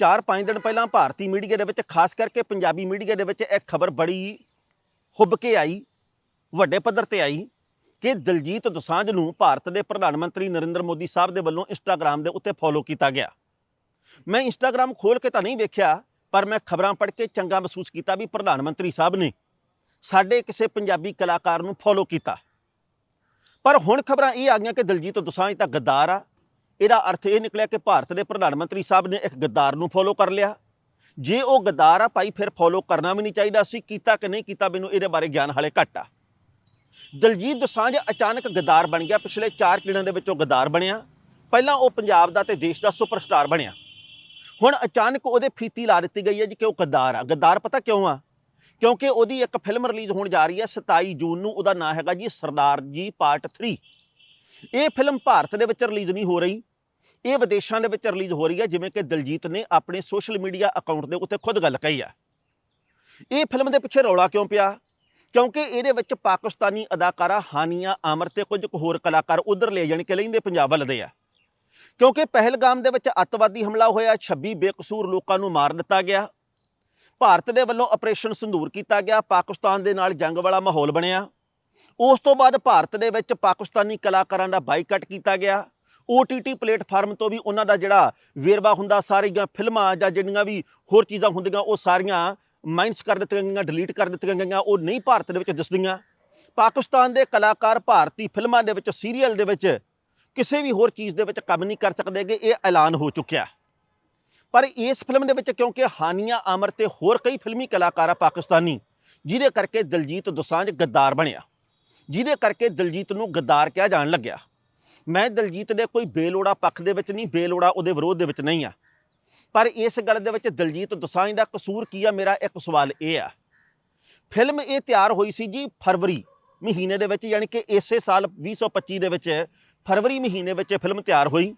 4-5 ਦਿਨ ਪਹਿਲਾਂ ਭਾਰਤੀ ਮੀਡੀਆ ਦੇ ਵਿੱਚ, ਖਾਸ ਕਰਕੇ ਪੰਜਾਬੀ ਮੀਡੀਆ ਦੇ ਵਿੱਚ ਇਹ ਖਬਰ ਬੜੀ ਹੁੱਬ ਕੇ ਆਈ, ਵੱਡੇ ਪੱਧਰ ਤੇ ਆਈ ਕਿ ਦਲਜੀਤ ਦੋਸਾਂਝ ਨੂੰ ਭਾਰਤ ਦੇ ਪ੍ਰਧਾਨ ਮੰਤਰੀ ਨਰਿੰਦਰ ਮੋਦੀ ਸਾਹਿਬ ਦੇ ਵੱਲੋਂ ਇੰਸਟਾਗ੍ਰam ਦੇ ਉੱਤੇ ਫੋਲੋ ਕੀਤਾ ਗਿਆ। ਮੈਂ ਇੰਸਟਾਗ੍ਰam ਖੋਲ ਕੇ ਤਾਂ ਨਹੀਂ ਵੇਖਿਆ, ਪਰ ਮੈਂ ਖਬਰਾਂ ਪੜ੍ਹ ਕੇ ਚੰਗਾ ਮਹਿਸੂਸ ਕੀਤਾ ਵੀ ਪ੍ਰਧਾਨ ਮੰਤਰੀ ਸਾਹਿਬ ਨੇ ਸਾਡੇ ਕਿਸੇ ਪੰਜਾਬੀ ਕਲਾਕਾਰ ਨੂੰ ਫੋਲੋ ਕੀਤਾ। ਪਰ ਹੁਣ ਖਬਰਾਂ ਇਹ ਆ ਗਈਆਂ ਕਿ ਦਲਜੀਤ ਦੋਸਾਂਝ ਤਾਂ ਗੱਦਾਰ ਆ ਇਹਦਾ ਅਰਥ ਇਹ ਨਿਕਲਿਆ ਕਿ ਭਾਰਤ ਦੇ ਪ੍ਰਧਾਨ ਮੰਤਰੀ ਸਾਹਿਬ ਨੇ ਇੱਕ ਗੱਦਾਰ ਨੂੰ ਫੋਲੋ ਕਰ ਲਿਆ। ਜੇ ਉਹ ਗੱਦਾਰ ਆ, ਭਾਈ ਫਿਰ ਫੋਲੋ ਕਰਨਾ ਵੀ ਨਹੀਂ ਚਾਹੀਦਾ ਸੀ, ਕੀਤਾ ਕਿ ਨਹੀਂ ਕੀਤਾ ਮੈਨੂੰ ਇਹਦੇ ਬਾਰੇ ਗਿਆਨ ਹਾਲੇ ਘੱਟ ਆ। ਦਲਜੀਤ ਦੋਸਾਂਝ ਅਚਾਨਕ ਗੱਦਾਰ ਬਣ ਗਿਆ, ਪਿਛਲੇ 4 ਦਿਨਾਂ ਦੇ ਵਿੱਚ ਉਹ ਗੱਦਾਰ ਬਣਿਆ। ਪਹਿਲਾਂ ਉਹ ਪੰਜਾਬ ਦਾ ਤੇ ਦੇਸ਼ ਦਾ ਸੁਪਰਸਟਾਰ ਬਣਿਆ। ਹੁਣ ਅਚਾਨਕ ਉਹਦੇ ਫੀਤੀ ਲਾ ਦਿੱਤੀ ਗਈ ਹੈ ਜੀ ਕਿ ਉਹ ਗੱਦਾਰ ਆ। ਗੱਦਾਰ ਪਤਾ ਕਿਉਂ ਆ? ਕਿਉਂਕਿ ਉਹਦੀ ਇੱਕ ਫਿਲਮ ਰਿਲੀਜ਼ ਹੋਣ ਜਾ ਰਹੀ ਹੈ 27 ਜੂਨ ਨੂੰ, ਉਹਦਾ ਨਾਮ ਹੈਗਾ ਜੀ ਸਰਦਾਰ ਜੀ ਪਾਰਟ 3 ਇਹ ਫਿਲਮ ਭਾਰਤ ਦੇ ਵਿੱਚ ਰਿਲੀਜ਼ ਨਹੀਂ ਹੋ ਰਹੀ। ਇਹ ਵਿਦੇਸ਼ਾਂ ਦੇ ਵਿੱਚ ਰਿਲੀਜ਼ ਹੋ ਰਹੀ ਹੈ, ਜਿਵੇਂ ਕਿ ਦਲਜੀਤ ਨੇ ਆਪਣੇ ਸੋਸ਼ਲ ਮੀਡੀਆ ਅਕਾਊਂਟ ਦੇ ਉੱਤੇ ਖੁਦ ਗੱਲ ਕਹੀ ਆ ਇਹ ਫਿਲਮ ਦੇ ਪਿੱਛੇ ਰੌਲਾ ਕਿਉਂ ਪਿਆ? ਕਿਉਂਕਿ ਇਹਦੇ ਵਿੱਚ ਪਾਕਿਸਤਾਨੀ ਅਦਾਕਾਰਾ ਹਾਨੀਆ ਆਮਰ ਤੇ ਕੁਝ ਕੁ ਹੋਰ ਕਲਾਕਾਰ ਉਧਰ ਲੈ ਜਾਣ ਕੇ ਲੈਂਦੇ, ਪੰਜਾਬ ਵੱਲ ਦੇ ਆ। ਕਿਉਂਕਿ ਪਹਿਲਗਾਮ ਦੇ ਵਿੱਚ ਅੱਤਵਾਦੀ ਹਮਲਾ ਹੋਇਆ 26 ਬੇਕਸੂਰ ਲੋਕਾਂ ਨੂੰ ਮਾਰ ਦਿੱਤਾ ਗਿਆ। ਭਾਰਤ ਦੇ ਵੱਲੋਂ ਆਪਰੇਸ਼ਨ ਸੰਧੂਰ ਕੀਤਾ ਗਿਆ, ਪਾਕਿਸਤਾਨ ਦੇ ਨਾਲ ਜੰਗ ਵਾਲਾ ਮਾਹੌਲ ਬਣਿਆ। ਉਸ ਤੋਂ ਬਾਅਦ ਭਾਰਤ ਦੇ ਵਿੱਚ ਪਾਕਿਸਤਾਨੀ ਕਲਾਕਾਰਾਂ ਦਾ ਬਾਈਕਾਟ ਕੀਤਾ ਗਿਆ। OTT ਪਲੇਟਫਾਰਮ ਤੋਂ ਵੀ ਉਹਨਾਂ ਦਾ ਜਿਹੜਾ ਵੇਰਵਾ ਹੁੰਦਾ, ਸਾਰੀਆਂ ਫਿਲਮਾਂ ਜਾਂ ਜਿਹੜੀਆਂ ਵੀ ਹੋਰ ਚੀਜ਼ਾਂ ਹੁੰਦੀਆਂ, ਉਹ ਸਾਰੀਆਂ ਮਾਈਨਸ ਕਰ ਦਿੱਤੀਆਂ ਗਈਆਂ, ਡਿਲੀਟ ਕਰ ਦਿੱਤੀਆਂ ਗਈਆਂ, ਉਹ ਨਹੀਂ ਭਾਰਤ ਦੇ ਵਿੱਚ ਦਿਸਦੀਆਂ। ਪਾਕਿਸਤਾਨ ਦੇ ਕਲਾਕਾਰ ਭਾਰਤੀ ਫਿਲਮਾਂ ਦੇ ਵਿੱਚ, ਸੀਰੀਅਲ ਦੇ ਵਿੱਚ ਕਿਸੇ ਵੀ ਹੋਰ ਚੀਜ਼ ਦੇ ਵਿੱਚ ਕੰਮ ਨਹੀਂ ਕਰ ਸਕਦੇਗੇ ਇਹ ਐਲਾਨ ਹੋ ਚੁੱਕਿਆ। ਪਰ ਇਸ ਫਿਲਮ ਦੇ ਵਿੱਚ ਕਿਉਂਕਿ ਹਾਨੀਆ ਅਮਰ ਤੇ ਹੋਰ ਕਈ ਫਿਲਮੀ ਕਲਾਕਾਰ ਆ ਪਾਕਿਸਤਾਨੀ, ਜਿਹਦੇ ਕਰਕੇ ਦਲਜੀਤ ਦੋਸਾਂਝ ਗੱਦਾਰ ਬਣਿਆ। ਜਿਹਦੇ ਕਰਕੇ ਦਲਜੀਤ ਨੂੰ ਗੱਦਾਰ ਕਿਹਾ ਜਾਣ ਲੱਗਿਆ। ਮੈਂ ਦਲਜੀਤ ਦੇ ਕੋਈ ਬੇਲੋੜਾ ਪੱਖ ਦੇ ਵਿੱਚ ਨਹੀਂ, ਬੇਲੋੜਾ ਉਹਦੇ ਵਿਰੋਧ ਦੇ ਵਿੱਚ ਨਹੀਂ ਆ। ਪਰ ਇਸ ਗੱਲ ਦੇ ਵਿੱਚ ਦਲਜੀਤ ਦੋਸਾਂਝ ਦਾ ਕਸੂਰ ਕੀ ਆ, ਮੇਰਾ ਇੱਕ ਸਵਾਲ ਇਹ ਆ। ਫਿਲਮ ਇਹ ਤਿਆਰ ਹੋਈ ਸੀ ਜੀ ਫਰਵਰੀ ਮਹੀਨੇ ਦੇ ਵਿੱਚ, ਯਾਨੀ ਕਿ ਇਸੇ ਸਾਲ 2025 ਦੇ ਵਿੱਚ ਫਰਵਰੀ ਮਹੀਨੇ ਵਿੱਚ ਇਹ ਫਿਲਮ ਤਿਆਰ ਹੋਈ।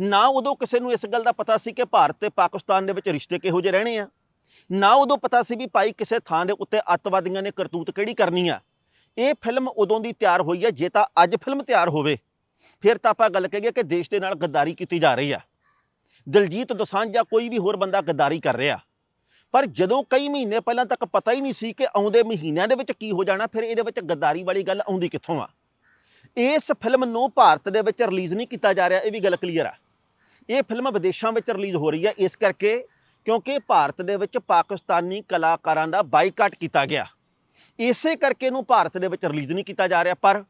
ਨਾ ਉਦੋਂ ਕਿਸੇ ਨੂੰ ਇਸ ਗੱਲ ਦਾ ਪਤਾ ਸੀ ਕਿ ਭਾਰਤ ਤੇ ਪਾਕਿਸਤਾਨ ਦੇ ਵਿੱਚ ਰਿਸ਼ਤੇ ਕਿਹੋ ਜਿਹੇ ਰਹਿਣੇ ਆ। ਨਾ ਉਦੋਂ ਪਤਾ ਸੀ ਵੀ ਭਾਈ ਕਿਸੇ ਥਾਂ ਦੇ ਉੱਤੇ ਅੱਤਵਾਦੀਆਂ ਨੇ ਕਰਤੂਤ ਕਿਹੜੀ ਕਰਨੀ ਆ। ਇਹ ਫਿਲਮ ਉਦੋਂ ਦੀ ਤਿਆਰ ਹੋਈ ਹੈ ਜੇ ਤਾਂ ਅੱਜ ਫਿਲਮ ਤਿਆਰ ਹੋਵੇ। ਫਿਰ ਤਾਂ ਆਪਾਂ ਗੱਲ ਕਹੀਏ ਕਿ ਦੇਸ਼ ਦੇ ਨਾਲ ਗੱਦਾਰੀ ਕੀਤੀ ਜਾ ਰਹੀ ਆ। ਦਿਲਜੀਤ ਦੋਸਾਂਝ ਜਾਂ ਕੋਈ ਵੀ ਹੋਰ ਬੰਦਾ ਗੱਦਾਰੀ ਕਰ ਰਿਹਾ। ਪਰ ਜਦੋਂ ਕਈ ਮਹੀਨੇ ਪਹਿਲਾਂ ਤੱਕ ਪਤਾ ਹੀ ਨਹੀਂ ਸੀ ਕਿ ਆਉਂਦੇ ਮਹੀਨਿਆਂ ਦੇ ਵਿੱਚ ਕੀ ਹੋ ਜਾਣਾ, ਫਿਰ ਇਹਦੇ ਵਿੱਚ ਗੱਦਾਰੀ ਵਾਲੀ ਗੱਲ ਆਉਂਦੀ ਕਿੱਥੋਂ ਆ? ਇਸ ਫਿਲਮ ਨੂੰ ਭਾਰਤ ਦੇ ਵਿੱਚ ਰਿਲੀਜ਼ ਨਹੀਂ ਕੀਤਾ ਜਾ ਰਿਹਾ, ਇਹ ਵੀ ਗੱਲ ਕਲੀਅਰ ਆ। ਇਹ ਫਿਲਮ ਵਿਦੇਸ਼ਾਂ ਵਿੱਚ ਰਿਲੀਜ਼ ਹੋ ਰਹੀ ਹੈ ਇਸ ਕਰਕੇ ਕਿਉਂਕਿ ਭਾਰਤ ਦੇ ਵਿੱਚ ਪਾਕਿਸਤਾਨੀ ਕਲਾਕਾਰਾਂ ਦਾ ਬਾਈਕਾਟ ਕੀਤਾ ਗਿਆ। ਇਸੇ ਕਰਕੇ ਇਹਨੂੰ ਭਾਰਤ ਦੇ ਵਿੱਚ ਰਿਲੀਜ਼ ਨਹੀਂ ਕੀਤਾ ਜਾ ਰਿਹਾ, ਪਰ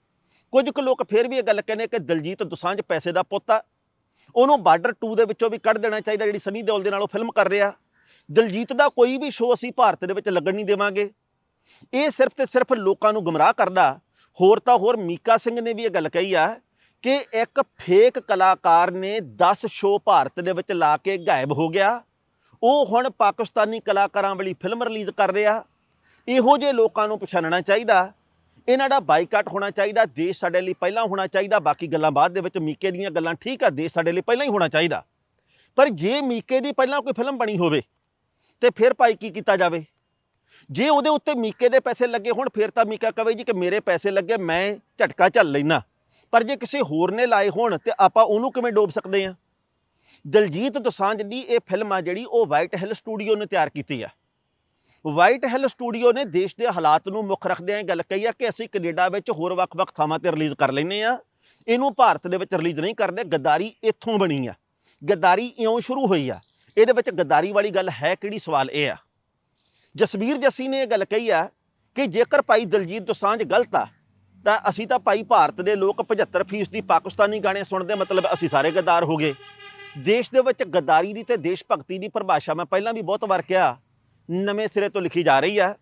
ਕੁਝ ਕੁ ਲੋਕ ਫਿਰ ਵੀ ਇਹ ਗੱਲ ਕਹਿੰਦੇ ਕਿ ਦਲਜੀਤ ਦੁਸਾਂਝ ਪੈਸੇ ਦਾ ਪੁੱਤ ਆ। ਉਹਨੂੰ ਬਾਰਡਰ 2 ਦੇ ਵਿੱਚੋਂ ਵੀ ਕੱਢ ਦੇਣਾ ਚਾਹੀਦਾ, ਜਿਹੜੀ ਸਨੀ ਦਿਓਲ ਦੇ ਨਾਲ ਉਹ ਫਿਲਮ ਕਰ ਰਿਹਾ। ਦਲਜੀਤ ਦਾ ਕੋਈ ਵੀ ਸ਼ੋਅ ਅਸੀਂ ਭਾਰਤ ਦੇ ਵਿੱਚ ਲੱਗਣ ਨਹੀਂ ਦੇਵਾਂਗੇ। ਇਹ ਸਿਰਫ ਤੇ ਸਿਰਫ ਲੋਕਾਂ ਨੂੰ ਗੁੰਮਰਾਹ ਕਰਦਾ। ਹੋਰ ਤਾਂ ਹੋਰ ਮੀਕਾ ਸਿੰਘ ਨੇ ਵੀ ਇਹ ਗੱਲ ਕਹੀ ਆ ਕਿ ਇੱਕ ਫੇਕ ਕਲਾਕਾਰ ਨੇ 10 ਸ਼ੋਅ ਭਾਰਤ ਦੇ ਵਿੱਚ ਲਾ ਕੇ ਗਾਇਬ ਹੋ ਗਿਆ। ਉਹ ਹੁਣ ਪਾਕਿਸਤਾਨੀ ਕਲਾਕਾਰਾਂ ਵਾਲੀ ਫਿਲਮ ਰਿਲੀਜ਼ ਕਰ ਰਿਹਾ। ਇਹੋ ਜਿਹੇ ਲੋਕਾਂ ਨੂੰ ਪਛਾਣਨਾ ਚਾਹੀਦਾ। ਇਹਨਾਂ ਦਾ ਬਾਈਕਾਟ ਹੋਣਾ ਚਾਹੀਦਾ, ਦੇਸ਼ ਸਾਡੇ ਲਈ ਪਹਿਲਾਂ ਹੋਣਾ ਚਾਹੀਦਾ, ਬਾਕੀ ਗੱਲਾਂ ਬਾਅਦ ਦੇ ਵਿੱਚ ਮੀਕੇ ਦੀਆਂ ਗੱਲਾਂ ਠੀਕ ਆ, ਦੇਸ਼ ਸਾਡੇ ਲਈ ਪਹਿਲਾਂ ਹੀ ਹੋਣਾ ਚਾਹੀਦਾ। ਪਰ ਜੇ ਮੀਕੇ ਦੀ ਪਹਿਲਾਂ ਕੋਈ ਫਿਲਮ ਬਣੀ ਹੋਵੇ, ਤੇ ਫਿਰ ਭਾਈ ਕੀ ਕੀਤਾ ਜਾਵੇ? ਜੇ ਉਹਦੇ ਉੱਤੇ ਮੀਕੇ ਦੇ ਪੈਸੇ ਲੱਗੇ ਹੋਣ, ਫਿਰ ਤਾਂ ਮੀਕਾ ਕਵੇ ਜੀ ਕਿ ਮੇਰੇ ਪੈਸੇ ਲੱਗੇ, ਮੈਂ ਝਟਕਾ ਝੱਲ ਲੈਣਾ ਪਰ ਜੇ ਕਿਸੇ ਹੋਰ ਨੇ ਲਾਏ ਹੋਣ, ਤੇ ਆਪਾਂ ਉਹਨੂੰ ਕਿਵੇਂ ਡੋਬ ਸਕਦੇ ਆ? ਦਲਜੀਤ ਦੋਸਾਂਝ ਦੀ ਇਹ ਫਿਲਮ ਆ ਜਿਹੜੀ, ਉਹ ਵਾਈਟ ਹਿੱਲ ਸਟੂਡੀਓ ਨੇ ਤਿਆਰ ਕੀਤੀ ਆ। ਵਾਈਟ ਹਿੱਲ ਸਟੂਡੀਓ ਨੇ ਦੇਸ਼ ਦੇ ਹਾਲਾਤ ਨੂੰ ਮੁੱਖ ਰੱਖਦਿਆਂ ਇਹ ਗੱਲ ਕਹੀ ਆ ਕਿ ਅਸੀਂ ਕੈਨੇਡਾ ਵਿੱਚ ਹੋਰ ਵੱਖ-ਵੱਖ ਥਾਵਾਂ ਤੇ ਰਿਲੀਜ਼ ਕਰ ਲੈਨੇ ਆ ਇਹਨੂੰ ਭਾਰਤ ਦੇ ਵਿੱਚ ਰਿਲੀਜ਼ ਨਹੀਂ ਕਰਦੇ ਗੱਦਾਰੀ ਇੱਥੋਂ ਬਣੀ ਆ। ਗੱਦਾਰੀ ਇਉਂ ਸ਼ੁਰੂ ਹੋਈ ਆ। ਇਹਦੇ ਵਿੱਚ ਗੱਦਾਰੀ ਵਾਲੀ ਗੱਲ ਹੈ ਕਿਹੜੀ? ਸਵਾਲ ਇਹ ਆ। ਜਸਵੀਰ ਜੱਸੀ ਨੇ ਇਹ ਗੱਲ ਕਹੀ ਆ ਕਿ ਜੇਕਰ ਭਾਈ ਦਲਜੀਤ ਦੋਸਾਂਝ ਗਲਤ ਆ, ਤਾਂ ਅਸੀਂ ਤਾਂ ਭਾਈ ਭਾਰਤ ਦੇ ਲੋਕ 75% ਦੀ ਪਾਕਿਸਤਾਨੀ ਗਾਣੇ ਸੁਣਦੇ, ਮਤਲਬ ਅਸੀਂ ਸਾਰੇ ਗੱਦਾਰ ਹੋ ਗਏ। ਦੇਸ਼ ਦੇ ਵਿੱਚ ਗੱਦਾਰੀ ਦੀ ਤੇ ਦੇਸ਼ ਭਗਤੀ ਦੀ ਪਰਿਭਾਸ਼ਾ ਮੈਂ ਪਹਿਲਾਂ ਵੀ ਬਹੁਤ ਵਾਰ ਕਿਹਾ ਨਵੇਂ ਸਿਰੇ ਤੋਂ ਲਿਖੀ ਜਾ ਰਹੀ ਹੈ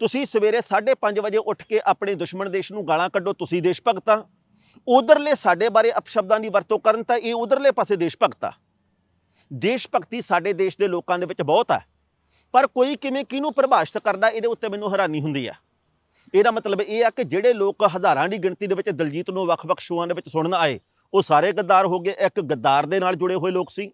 ਤੁਸੀਂ ਸਵੇਰੇ 5:30 ਵਜੇ ਉੱਠ ਕੇ ਆਪਣੇ ਦੁਸ਼ਮਣ ਦੇਸ਼ ਨੂੰ ਗਾਲਾਂ ਕੱਢੋ, ਤੁਸੀਂ ਦੇਸ਼ ਭਗਤਾਂ। ਉਧਰਲੇ ਸਾਡੇ ਬਾਰੇ ਅਪਸ਼ਬਦਾਂ ਦੀ ਵਰਤੋਂ ਕਰਨ ਤਾਂ ਇਹ ਉਧਰਲੇ ਪਾਸੇ ਦੇਸ਼ ਭਗਤਾ। ਦੇਸ਼ ਭਗਤੀ ਸਾਡੇ ਦੇਸ਼ ਦੇ ਲੋਕਾਂ ਦੇ ਵਿੱਚ ਬਹੁਤ ਹੈ ਪਰ ਕੋਈ ਕਿਵੇਂ ਕਿਹਨੂੰ ਪਰਿਭਾਸ਼ਿਤ ਕਰਦਾ, ਇਹਦੇ ਉੱਤੇ ਮੈਨੂੰ ਹੈਰਾਨੀ ਹੁੰਦੀ ਆ। ਇਹਦਾ ਮਤਲਬ ਇਹ ਆ ਕਿ ਜਿਹੜੇ ਲੋਕ ਹਜ਼ਾਰਾਂ ਦੀ ਗਿਣਤੀ ਦੇ ਵਿੱਚ ਦਲਜੀਤ ਨੂੰ ਵੱਖ-ਵੱਖ ਸ਼ੋਆਂ ਦੇ ਵਿੱਚ ਸੁਣਨ ਆਏ, ਉਹ ਸਾਰੇ ਗੱਦਾਰ ਹੋ ਗਏ। ਇੱਕ ਗੱਦਾਰ ਦੇ ਨਾਲ ਜੁੜੇ ਹੋਏ ਲੋਕ ਸੀ।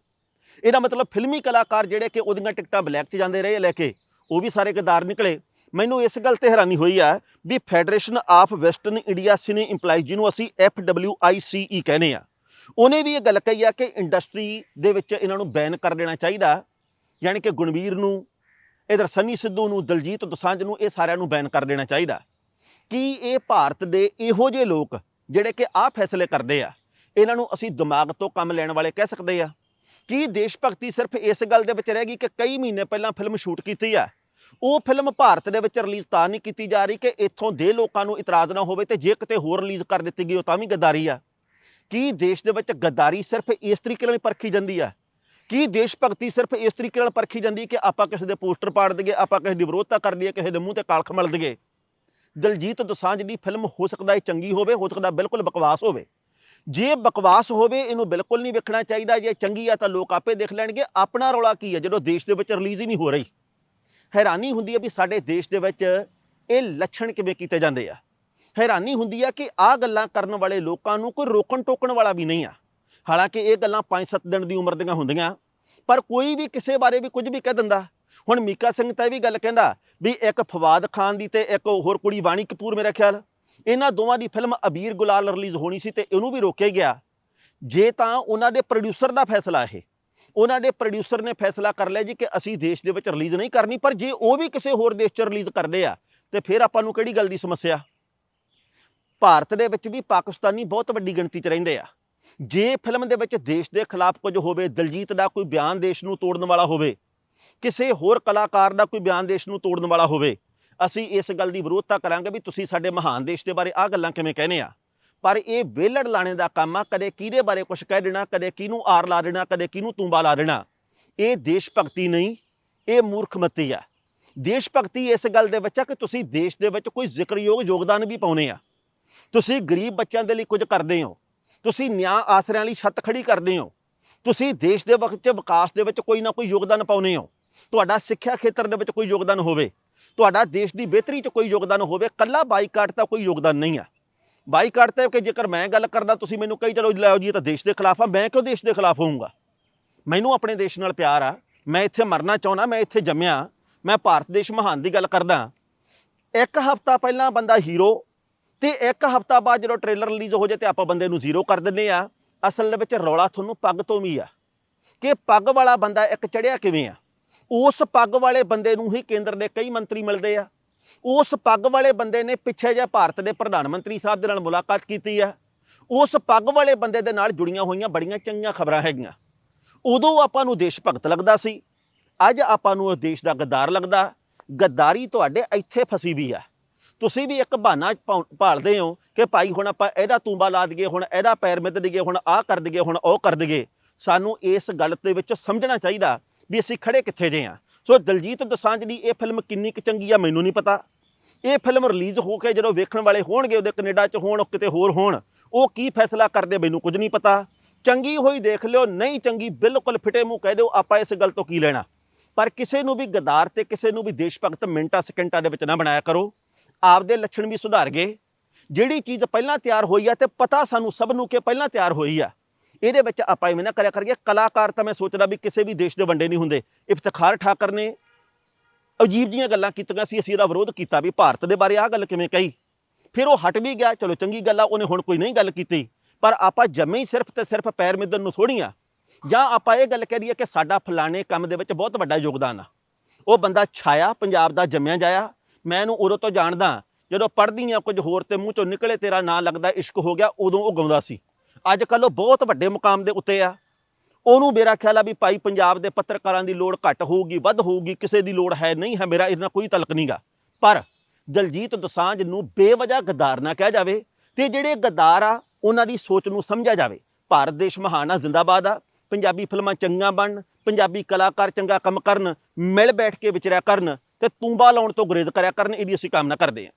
ਇਹਦਾ ਮਤਲਬ ਫਿਲਮੀ ਕਲਾਕਾਰ ਜਿਹੜੇ ਕਿ ਉਹਦੀਆਂ ਟਿਕਟਾਂ ਬਲੈਕ 'ਚ ਜਾਂਦੇ ਰਹੇ ਲੈ ਕੇ, ਉਹ ਵੀ ਸਾਰੇ ਗੱਦਾਰ ਨਿਕਲੇ। ਮੈਨੂੰ ਇਸ ਗੱਲ ਤੇ ਹੈਰਾਨੀ ਹੋਈ ਆ ਵੀ federation of western India cine employees ਜਿਹਨੂੰ ਅਸੀਂ ਐੱਫ ਡਬਲਿਊ ਆਈ ਸੀ ਈ ਕਹਿੰਦੇ ਆ, ਉਹਨੇ ਵੀ ਇਹ ਗੱਲ ਕਹੀ ਆ ਕਿ ਇੰਡਸਟਰੀ ਦੇ ਵਿੱਚ ਇਹਨਾਂ ਨੂੰ ਬੈਨ ਕਰ ਦੇਣਾ ਚਾਹੀਦਾ। ਯਾਨੀ ਕਿ ਗੁਣਵੀਰ ਨੂੰ, ਇਧਰ ਸੰਨੀ ਸਿੱਧੂ ਨੂੰ, ਦਲਜੀਤ ਦੋਸਾਂਝ ਨੂੰ, ਇਹ ਸਾਰਿਆਂ ਨੂੰ ਬੈਨ ਕਰ ਦੇਣਾ ਚਾਹੀਦਾ। ਕੀ ਇਹ ਭਾਰਤ ਦੇ ਇਹੋ ਜਿਹੇ ਲੋਕ ਜਿਹੜੇ ਕਿ ਆਹ ਫੈਸਲੇ ਕਰਦੇ ਆ, ਇਹਨਾਂ ਨੂੰ ਅਸੀਂ ਦਿਮਾਗ ਤੋਂ ਕੰਮ ਲੈਣ ਵਾਲੇ ਕਹਿ ਸਕਦੇ ਆ? ਕੀ ਦੇਸ਼ ਭਗਤੀ ਸਿਰਫ ਇਸ ਗੱਲ ਦੇ ਵਿੱਚ ਰਹਿ ਗਈ ਕਿ ਕਈ ਮਹੀਨੇ ਪਹਿਲਾਂ ਫਿਲਮ ਸ਼ੂਟ ਕੀਤੀ ਆ ਉਹ ਫਿਲਮ ਭਾਰਤ ਦੇ ਵਿੱਚ ਰਿਲੀਜ਼ ਤਾਂ ਨਹੀਂ ਕੀਤੀ ਜਾ ਰਹੀ ਕਿ ਇੱਥੋਂ ਦੇ ਲੋਕਾਂ ਨੂੰ ਇਤਰਾਜ਼ ਨਾ ਹੋਵੇ ਤੇ ਜੇ ਕਿਤੇ ਹੋਰ ਰਿਲੀਜ਼ ਕਰ ਦਿੱਤੀ ਗਈ, ਉਹ ਤਾਂ ਵੀ ਗੱਦਾਰੀ ਆ। ਕੀ ਦੇਸ਼ ਦੇ ਵਿੱਚ ਗੱਦਾਰੀ ਸਿਰਫ ਇਸ ਤਰੀਕੇ ਨਾਲ ਹੀ ਪਰਖੀ ਜਾਂਦੀ ਆ? ਕੀ ਦੇਸ਼ ਭਗਤੀ ਸਿਰਫ ਇਸ ਤਰੀਕੇ ਨਾਲ ਪਰਖੀ ਜਾਂਦੀ ਕਿ ਆਪਾਂ ਕਿਸੇ ਦੇ ਪੋਸਟਰ ਪਾੜ ਦਈਏ, ਆਪਾਂ ਕਿਸੇ ਦੀ ਵਿਰੋਧਤਾ ਕਰ ਲਈਏ, ਕਿਸੇ ਦੇ ਮੂੰਹ ਤੇ ਕਾਲਖ ਮਲ ਦਈਏ? ਦਲਜੀਤ ਦੋਸਾਂਝ ਦੀ ਫਿਲਮ ਹੋ ਸਕਦਾ ਹੈ ਚੰਗੀ ਹੋਵੇ, ਹੋ ਸਕਦਾ ਬਿਲਕੁਲ ਬਕਵਾਸ ਹੋਵੇ। ਜੇ ਬਕਵਾਸ ਹੋਵੇ, ਇਹਨੂੰ ਬਿਲਕੁਲ ਨਹੀਂ ਵੇਖਣਾ ਚਾਹੀਦਾ, ਜੇ ਚੰਗੀ ਆ ਤਾਂ ਲੋਕ ਆਪੇ ਦੇਖ ਲੈਣਗੇ, ਆਪਣਾ ਰੌਲਾ ਕੀ ਹੈ ਜਦੋਂ ਦੇਸ਼ ਦੇ ਵਿੱਚ ਰਿਲੀਜ਼ ਹੀ ਨਹੀਂ ਹੋ ਰਹੀ। ਹੈਰਾਨੀ ਹੁੰਦੀ ਹੈ ਵੀ ਸਾਡੇ ਦੇਸ਼ ਦੇ ਵਿੱਚ ਇਹ ਲੱਛਣ ਕਿਵੇਂ ਕੀਤੇ ਜਾਂਦੇ ਆ? ਹੈਰਾਨੀ ਹੁੰਦੀ ਆ ਕਿ ਆਹ ਗੱਲਾਂ ਕਰਨ ਵਾਲੇ ਲੋਕਾਂ ਨੂੰ ਕੋਈ ਰੋਕਣ ਟੋਕਣ ਵਾਲਾ ਵੀ ਨਹੀਂ ਆ। ਹਾਲਾਂਕਿ ਇਹ ਗੱਲਾਂ 5-7 ਦਿਨ ਦੀ ਉਮਰ ਦੀਆਂ ਹੁੰਦੀਆਂ, ਪਰ ਕੋਈ ਵੀ ਕਿਸੇ ਬਾਰੇ ਵੀ ਕੁਝ ਵੀ ਕਹਿ ਦਿੰਦਾ। ਹੁਣ ਮੀਕਾ ਸਿੰਘ ਤਾਂ ਇਹ ਵੀ ਗੱਲ ਕਹਿੰਦਾ ਵੀ ਇੱਕ ਫਵਾਦ ਖਾਨ ਦੀ ਤੇ ਇੱਕ ਹੋਰ ਕੁੜੀ ਬਾਣੀ ਕਪੂਰ ਮੇਰਾ ਖਿਆਲ। ਇਹਨਾਂ ਦੋਵਾਂ ਦੀ ਫਿਲਮ ਅਬੀਰ ਗੁਲਾਲ ਰਿਲੀਜ਼ ਹੋਣੀ ਸੀ ਤੇ ਇਹਨੂੰ ਵੀ ਰੋਕਿਆ ਗਿਆ। ਜੇ ਤਾਂ ਉਹਨਾਂ ਦੇ ਪ੍ਰੋਡਿਊਸਰ ਦਾ ਫੈਸਲਾ ਇਹ। ਉਹਨਾਂ ਦੇ ਪ੍ਰੋਡਿਊਸਰ ਨੇ ਫੈਸਲਾ ਕਰ ਲਿਆ ਜੀ ਕਿ ਅਸੀਂ ਦੇਸ਼ ਦੇ ਵਿੱਚ ਰਿਲੀਜ਼ ਨਹੀਂ ਕਰਨੀ, ਪਰ ਜੇ ਉਹ ਵੀ ਕਿਸੇ ਹੋਰ ਦੇਸ਼ 'ਚ ਰਿਲੀਜ਼ ਕਰਦੇ ਆ, ਤੇ ਫਿਰ ਆਪਾਂ ਨੂੰ ਕਿਹੜੀ ਗੱਲ ਦੀ ਸਮੱਸਿਆ? ਭਾਰਤ ਦੇ ਵਿੱਚ ਵੀ ਪਾਕਿਸਤਾਨੀ ਬਹੁਤ ਵੱਡੀ ਗਿਣਤੀ 'ਚ ਰਹਿੰਦੇ ਆ। ਜੇ ਫਿਲਮ ਦੇ ਵਿੱਚ ਦੇਸ਼ ਦੇ ਖਿਲਾਫ ਕੁਝ ਹੋਵੇ, ਦਲਜੀਤ ਦਾ ਕੋਈ ਬਿਆਨ ਦੇਸ਼ ਨੂੰ ਤੋੜਨ ਵਾਲਾ ਹੋਵੇ, ਕਿਸੇ ਹੋਰ ਕਲਾਕਾਰ ਦਾ ਕੋਈ ਬਿਆਨ ਦੇਸ਼ ਨੂੰ ਤੋੜਨ ਵਾਲਾ ਹੋਵੇ ਅਸੀਂ ਇਸ ਗੱਲ ਦੀ ਵਿਰੋਧਤਾ ਕਰਾਂਗੇ ਵੀ ਤੁਸੀਂ ਸਾਡੇ ਮਹਾਨ ਦੇਸ਼ ਦੇ ਬਾਰੇ ਆਹ ਗੱਲਾਂ ਕਿਵੇਂ ਕਹਿੰਦੇ ਆ। ਪਰ ਇਹ ਵਿਹਲੜ ਲਾਣੇ ਦਾ ਕੰਮ ਆ, ਕਦੇ ਕਿਹਦੇ ਬਾਰੇ ਕੁਝ ਕਹਿ ਦੇਣਾ, ਕਦੇ ਕਿਹਨੂੰ ਆਰ ਲਾ ਦੇਣਾ, ਕਦੇ ਕਿਹਨੂੰ ਤੂੰਬਾ ਲਾ ਦੇਣਾ। ਇਹ ਦੇਸ਼ ਭਗਤੀ ਨਹੀਂ, ਇਹ ਮੂਰਖਮਤੀ ਆ। ਦੇਸ਼ ਭਗਤੀ ਇਸ ਗੱਲ ਦੇ ਵਿੱਚ ਆ ਕਿ ਤੁਸੀਂ ਦੇਸ਼ ਦੇ ਵਿੱਚ ਕੋਈ ਜ਼ਿਕਰਯੋਗ ਯੋਗਦਾਨ ਵੀ ਪਾਉਨੇ ਆ। ਤੁਸੀਂ ਗਰੀਬ ਬੱਚਿਆਂ ਦੇ ਲਈ ਕੁਝ ਕਰਦੇ ਹੋ। ਤੁਸੀਂ ਨਿਆਂ ਆਸਰਿਆਂ ਲਈ ਛੱਤ ਖੜੀ ਕਰਦੇ ਹੋ। ਤੁਸੀਂ ਦੇਸ਼ ਦੇ ਵਕਤ ਵਿਕਾਸ ਦੇ ਵਿੱਚ ਕੋਈ ਨਾ ਕੋਈ ਯੋਗਦਾਨ ਪਾਉਨੇ ਹੋ। ਤੁਹਾਡਾ ਸਿੱਖਿਆ ਖੇਤਰ ਦੇ ਵਿੱਚ ਕੋਈ ਯੋਗਦਾਨ ਹੋਵੇ। ਤੁਹਾਡਾ ਦੇਸ਼ ਦੀ ਬਿਹਤਰੀ 'ਚ ਕੋਈ ਯੋਗਦਾਨ ਹੋਵੇ, ਕੱਲਾ ਬਾਈਕਾਟ ਤਾਂ ਕੋਈ ਯੋਗਦਾਨ ਨਹੀਂ ਆ। ਬਾਈਕਾਟ ਤਾਂ ਕਿ ਜੇਕਰ ਮੈਂ ਗੱਲ ਕਰਦਾ, ਤੁਸੀਂ ਮੈਨੂੰ ਕਹੀ ਚਲੋ ਲੈ ਆਓ ਜੀ ਤਾਂ ਦੇਸ਼ ਦੇ ਖਿਲਾਫ ਆ, ਮੈਂ ਕਿਉਂ ਦੇਸ਼ ਦੇ ਖਿਲਾਫ ਹੋਊਂਗਾ? ਮੈਨੂੰ ਆਪਣੇ ਦੇਸ਼ ਨਾਲ ਪਿਆਰ ਆ, ਮੈਂ ਇੱਥੇ ਮਰਨਾ ਚਾਹੁੰਦਾ, ਮੈਂ ਇੱਥੇ ਜੰਮਿਆ, ਮੈਂ ਭਾਰਤ ਦੇਸ਼ ਮਹਾਨ ਦੀ ਗੱਲ ਕਰਦਾ। ਇੱਕ ਹਫ਼ਤਾ ਪਹਿਲਾਂ ਬੰਦਾ ਹੀਰੋ, ਤੇ ਇੱਕ ਹਫ਼ਤਾ ਬਾਅਦ ਜਦੋਂ ਟ੍ਰੇਲਰ ਰਿਲੀਜ਼ ਹੋ ਜਾਏ ਤੇ ਆਪਾਂ ਬੰਦੇ ਨੂੰ ਜ਼ੀਰੋ ਕਰ ਦਿੰਦੇ ਆ, ਅਸਲ ਦੇ ਵਿੱਚ ਰੌਲਾ ਤੁਹਾਨੂੰ ਪੱਗ ਤੋਂ ਵੀ ਆ। ਕਿ ਪੱਗ ਵਾਲਾ ਬੰਦਾ ਇੱਕ ਚੜਿਆ ਕਿਵੇਂ ਆ? ਉਸ ਪੱਗ ਵਾਲੇ ਬੰਦੇ ਨੂੰ ਹੀ ਕੇਂਦਰ ਦੇ ਕਈ ਮੰਤਰੀ ਮਿਲਦੇ ਆ। ਉਸ ਪੱਗ ਵਾਲੇ ਬੰਦੇ ਨੇ ਪਿੱਛੇ ਜੇ ਭਾਰਤ ਦੇ ਪ੍ਰਧਾਨ ਮੰਤਰੀ ਸਾਹਿਬ ਦੇ ਨਾਲ ਮੁਲਾਕਾਤ ਕੀਤੀ ਆ। ਉਸ ਪੱਗ ਵਾਲੇ ਬੰਦੇ ਦੇ ਨਾਲ ਜੁੜੀਆਂ ਹੋਈਆਂ ਬੜੀਆਂ ਚੰਗੀਆਂ ਖਬਰਾਂ ਹੈਗੀਆਂ। ਉਦੋਂ ਆਪਾਂ ਨੂੰ ਦੇਸ਼ ਭਗਤ ਲੱਗਦਾ ਸੀ। ਅੱਜ ਆਪਾਂ ਨੂੰ ਉਹ ਦੇਸ਼ ਦਾ ਗੱਦਾਰ ਲੱਗਦਾ। ਗੱਦਾਰੀ ਤੁਹਾਡੇ ਇੱਥੇ ਫਸੀ ਵੀ ਆ। ਤੁਸੀਂ ਵੀ ਇੱਕ ਬਹਾਨਾ ਭਾਉ- ਭਾਲਦੇ ਹੋ ਕਿ ਭਾਈ ਹੁਣ ਆਪਾਂ ਇਹਦਾ ਤੂੰਬਾ ਲਾ ਦਈਏ, ਹੁਣ ਇਹਦਾ ਪੈਰ ਮਿੱਧ ਦਈਏ, ਹੁਣ ਆਹ ਕਰ ਦਈਏ, ਹੁਣ ਉਹ ਕਰ ਦਈਏ। ਸਾਨੂੰ ਇਸ ਗੱਲ ਦੇ ਵਿੱਚ ਸਮਝਣਾ ਚਾਹੀਦਾ ਵੀ ਅਸੀਂ ਖੜੇ ਕਿੱਥੇ ਜੇ ਆ? ਸੋ ਦਲਜੀਤ ਦੋਸਾਂਝ ਦੀ ਇਹ ਫਿਲਮ ਕਿੰਨੀ ਕੁ ਚੰਗੀ ਆ ਮੈਨੂੰ ਨਹੀਂ ਪਤਾ। ਇਹ ਫਿਲਮ ਰਿਲੀਜ਼ ਹੋ ਕੇ ਜਦੋਂ ਵੇਖਣ ਵਾਲੇ ਹੋਣਗੇ ਉਹਦੇ ਕੈਨੇਡਾ 'ਚ ਹੋਣ ਕਿਤੇ ਹੋਰ ਹੋਣ, ਉਹ ਕੀ ਫੈਸਲਾ ਕਰਦੇ ਮੈਨੂੰ ਕੁਝ ਨਹੀਂ ਪਤਾ। ਚੰਗੀ ਹੋਈ ਦੇਖ ਲਿਓ, ਨਹੀਂ ਚੰਗੀ ਬਿਲਕੁਲ ਫਿਟੇ ਮੂੰਹ ਕਹਿ ਦਿਓ, ਆਪਾਂ ਇਸ ਗੱਲ ਤੋਂ ਕੀ ਲੈਣਾ? ਪਰ ਕਿਸੇ ਨੂੰ ਵੀ ਗਦਾਰ ਤੇ ਕਿਸੇ ਨੂੰ ਵੀ ਦੇਸ਼ ਭਗਤ ਮਿੰਟਾਂ, ਸਕਿੰਟਾਂ ਦੇ ਵਿੱਚ ਨਾ ਬਣਾਇਆ ਕਰੋ। ਆਪਦੇ ਲੱਛਣ ਵੀ ਸੁਧਾਰ ਗਏ। ਜਿਹੜੀ ਚੀਜ਼ ਪਹਿਲਾਂ ਤਿਆਰ ਹੋਈ ਆ ਤੇ ਪਤਾ ਸਾਨੂੰ ਸਭ ਨੂੰ ਕਿ ਪਹਿਲਾਂ ਤਿਆਰ ਹੋਈ ਆ। ਇਹਦੇ ਵਿੱਚ ਆਪਾਂ ਇਵੇਂ ਨਾ ਕਰਿਆ ਕਰੀਏ, ਕਲਾਕਾਰ ਤਾਂ ਮੈਂ ਸੋਚਦਾ ਵੀ ਕਿਸੇ ਵੀ ਦੇਸ਼ ਦੇ ਵੰਡੇ ਨਹੀਂ ਹੁੰਦੇ। ਇਫਤਖਾਰ ਠਾਕਰ ਨੇ ਅਜੀਬ ਜੀਆਂ ਗੱਲਾਂ ਕੀਤੀਆਂ ਸੀ, ਅਸੀਂ ਇਹਦਾ ਵਿਰੋਧ ਕੀਤਾ ਵੀ ਭਾਰਤ ਦੇ ਬਾਰੇ ਆਹ ਗੱਲ ਕਿਵੇਂ ਕਹੀ? ਫਿਰ ਉਹ ਹਟ ਵੀ ਗਿਆ, ਚਲੋ ਚੰਗੀ ਗੱਲ ਆ, ਉਹਨੇ ਹੁਣ ਕੋਈ ਨਹੀਂ ਗੱਲ ਕੀਤੀ। ਪਰ ਆਪਾਂ ਜੰਮੇ ਹੀ ਸਿਰਫ ਤੇ ਸਿਰਫ ਪੈਰ ਮਿੱਧਣ ਨੂੰ ਥੋੜੀਆਂ ਜਾਂ ਆਪਾਂ ਇਹ ਗੱਲ ਕਹਿ ਕਰੀਏ ਕਿ ਸਾਡਾ ਫਲਾਣੇ ਕੰਮ ਦੇ ਵਿੱਚ ਬਹੁਤ ਵੱਡਾ ਯੋਗਦਾਨ ਆ। ਉਹ ਬੰਦਾ ਛਾਇਆ, ਪੰਜਾਬ ਦਾ ਜੰਮਿਆ ਜਾਇਆ। ਮੈਂ ਇਹਨੂੰ ਉਦੋਂ ਤੋਂ ਜਾਣਦਾ, ਜਦੋਂ ਪੜ੍ਹਦੀ ਆ ਕੁਝ ਹੋਰ ਤੇ ਮੂੰਹ ਚੋਂ ਨਿਕਲੇ ਤੇਰਾ ਨਾਂ ਲੱਗਦਾ ਇਸ਼ਕ ਹੋ ਗਿਆ, ਉਦੋਂ ਉਹ ਗਾਉਂਦਾ ਸੀ। ਅੱਜ ਕੱਲ੍ਹ ਉਹ ਬਹੁਤ ਵੱਡੇ ਮੁਕਾਮ ਦੇ ਉੱਤੇ ਆ। ਉਹਨੂੰ ਮੇਰਾ ਖਿਆਲ ਆ ਵੀ ਭਾਈ ਪੰਜਾਬ ਦੇ ਪੱਤਰਕਾਰਾਂ ਦੀ ਲੋੜ ਘੱਟ ਹੋਊਗੀ, ਵੱਧ ਹੋਊਗੀ, ਕਿਸੇ ਦੀ ਲੋੜ ਹੈ ਨਹੀਂ, ਹੈ ਮੇਰਾ ਇਹਨਾਂ ਕੋਈ ਤਲਕ ਨਹੀਂਗਾ ਪਰ ਦਲਜੀਤ ਦੋਸਾਂਝ ਨੂੰ ਬੇਵਜ੍ਹਾ ਗਦਾਰ ਨਾ ਕਿਹਾ ਜਾਵੇ ਤੇ ਜਿਹੜੇ ਗਦਾਰ ਆ, ਉਹਨਾਂ ਦੀ ਸੋਚ ਨੂੰ ਸਮਝਿਆ ਜਾਵੇ। ਭਾਰਤ ਦੇਸ਼ ਮਹਾਨ ਆ, ਜ਼ਿੰਦਾਬਾਦ ਆ। ਪੰਜਾਬੀ ਫਿਲਮਾਂ ਚੰਗੀਆਂ ਬਣਨ, ਪੰਜਾਬੀ ਕਲਾਕਾਰ ਚੰਗਾ ਕੰਮ ਕਰਨ, ਮਿਲ ਬੈਠ ਕੇ ਵਿਚਰਿਆ ਕਰਨ ਤੇ ਤੂੰਬਾ ਲਾਉਣ ਤੋਂ ਗੁਰੇਜ਼ ਕਰਿਆ ਕਰਨ, ਇਹਦੀ ਅਸੀਂ ਕਾਮਨਾ ਕਰਦੇ ਹਾਂ।